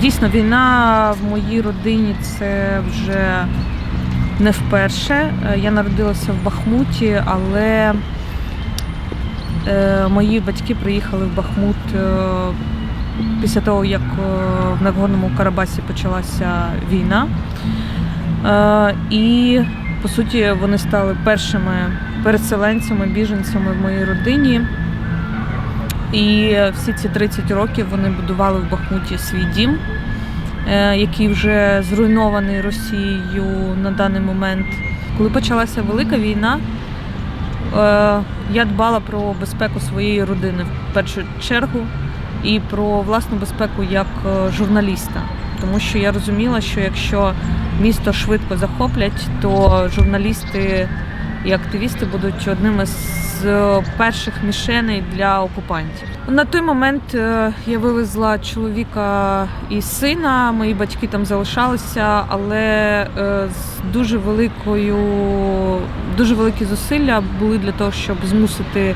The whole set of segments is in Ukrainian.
Дійсно, війна в моїй родині це вже не вперше. Е, Я народилася в Бахмуті, але е, мої батьки приїхали в Бахмут е, після того, як в Нагорному Карабасі почалася війна. І по суті вони стали першими переселенцями, біженцями в моїй родині. І всі ці 30 років вони будували в Бахмуті свій дім, е, який вже зруйнований Росією на даний момент. Коли почалася велика війна, е, я дбала про безпеку своєї родини в першу чергу і про власну безпеку як е, журналіста. Тому що я розуміла, що якщо місто швидко захоплять, то журналісти і активісти будуть одними з перших мішеней для окупантів. На той момент е, я вивезла чоловіка і сина. Мої батьки там залишалися, але е, з дуже великою, дуже великі зусилля були для того, щоб змусити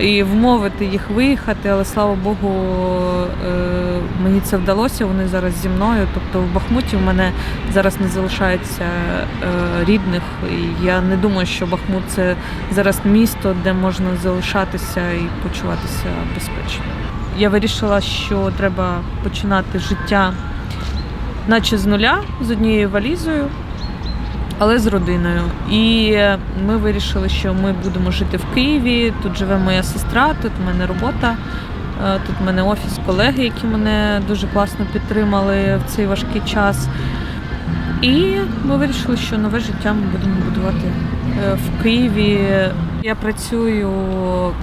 і вмовити їх виїхати. Але слава Богу, е, мені це вдалося. Вони зараз зі мною. Тобто в Бахмуті в мене зараз не залишається е, рідних. І я не думаю, що Бахмут це зараз місто, де можна залишатися і почуватися безпечно. Я вирішила, що треба починати життя, наче з нуля, з однією валізою, але з родиною. І ми вирішили, що ми будемо жити в Києві. Тут живе моя сестра, тут в мене робота. е, Тут в мене офіс колеги, які мене дуже класно підтримали в цей важкий час. І ми вирішили, що нове життя ми будемо будувати в Києві. Я працюю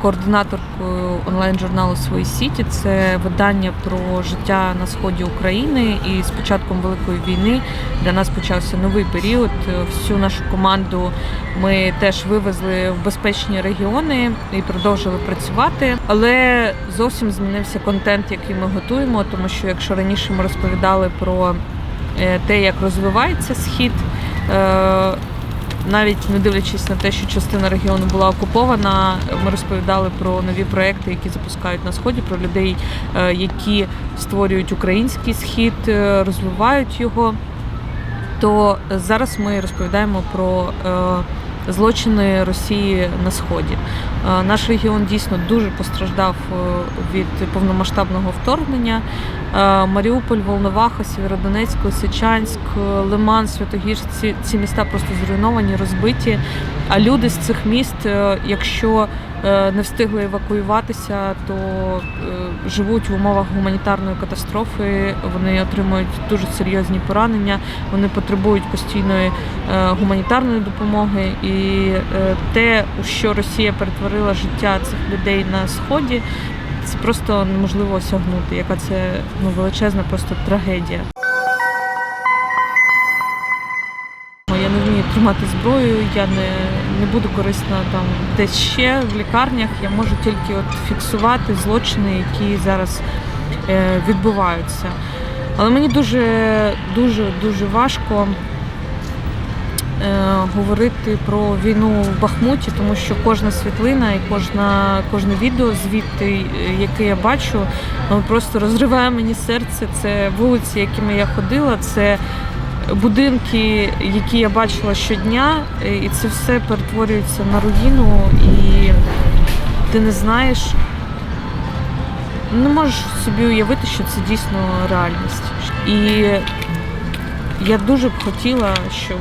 координаторкою онлайн-журналу Свої Сіті. Це видання про життя на сході України. І з початком великої війни для нас почався новий період. Всю нашу команду ми теж вивезли в безпечні регіони і продовжили працювати. Але зовсім змінився контент, який ми готуємо, тому що якщо раніше ми розповідали про е, те, як розвивається схід. Навіть не дивлячись на те, що частина регіону була окупована, ми розповідали про нові проекти, які запускають на сході, про людей, е, які створюють український схід, е, розвивають його. То зараз ми розповідаємо про е, злочини Росії на сході. Е, Наш регіон дійсно дуже постраждав е, від повномасштабного вторгнення. Е, Маріуполь, Волноваха, Сєвєродонецьк, Лисичанськ, Лиман, Святогірськ ці, міста просто зруйновані, розбиті. А люди з цих міст, якщо не встигли евакуюватися, то е, живуть в умовах гуманітарної катастрофи. Вони отримують дуже серйозні поранення, вони потребують постійної е, гуманітарної допомоги. І е, те, у що Росія перетворила життя цих людей на сході, це просто неможливо осягнути. Яка це ну величезна просто трагедія. Я не вмію тримати зброю, я не, не буду корисна там десь ще в лікарнях. Я можу тільки от фіксувати злочини, які зараз е, відбуваються. Але мені дуже дуже дуже важко е, говорити про війну в Бахмуті, тому що кожна світлина і кожна, кожне відео звідти, яке я бачу, просто розриває мені серце. Це вулиці, якими я ходила, це будинки, які я бачила щодня, е, і це все перетворюється на руїну, і ти не знаєш, не можеш собі уявити, що це дійсно реальність. І я дуже б хотіла, щоб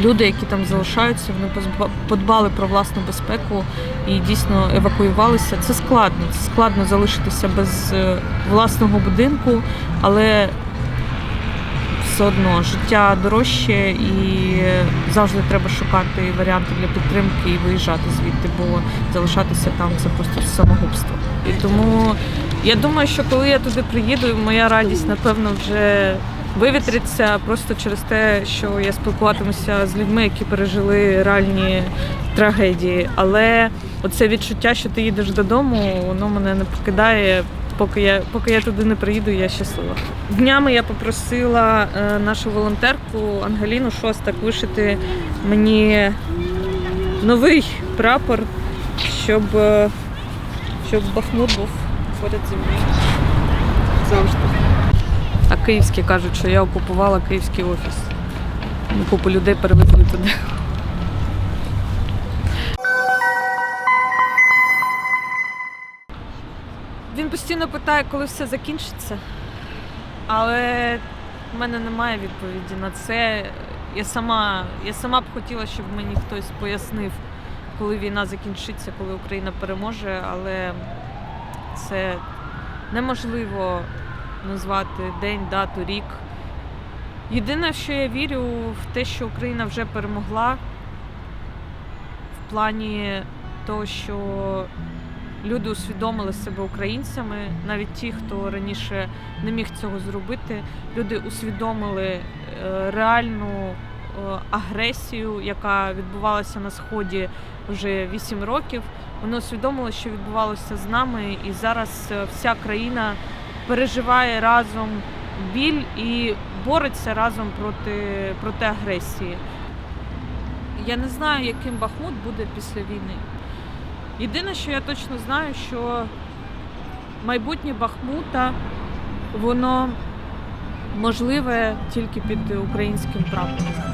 люди, які там залишаються, вони подбали про власну безпеку і дійсно евакуювалися. Це складно. Це складно залишитися без е, власного будинку, але все одно життя дорожче і завжди треба шукати варіанти для підтримки і виїжджати звідти, бо залишатися там це просто самогубство. І тому я думаю, що коли я туди приїду, моя радість напевно вже вивітриться просто через те, що я спілкуватимуся з людьми, які пережили реальні трагедії. Але оце відчуття, що ти їдеш додому, воно мене не покидає. Поки я поки я туди не приїду, я щаслива. Днями я попросила е, нашу волонтерку Ангеліну Шостак вишити мені новий прапор, щоб, е, щоб Бахмут був поряд зі мною. Завжди. А київські кажуть, що я окупувала київський офіс. Купу людей перевезли туди. Він постійно питає, коли все закінчиться. Але в мене немає відповіді на це. Я сама, я сама б хотіла, щоб мені хтось пояснив, коли війна закінчиться, коли Україна переможе, але це неможливо назвати день, дату, рік. Єдине, що я вірю, в те, що Україна вже перемогла в плані того, що люди усвідомили себе українцями, навіть ті, хто раніше не міг цього зробити. Люди усвідомили е, реальну е, агресію, яка відбувалася на сході вже 8 років. Вони усвідомили, що відбувалося з нами, і зараз е, вся країна переживає разом біль і бореться разом проти, проти агресії. Я не знаю, яким Бахмут буде після війни. Єдине, що я точно знаю, що майбутнє Бахмута, воно можливе тільки під українським прапором.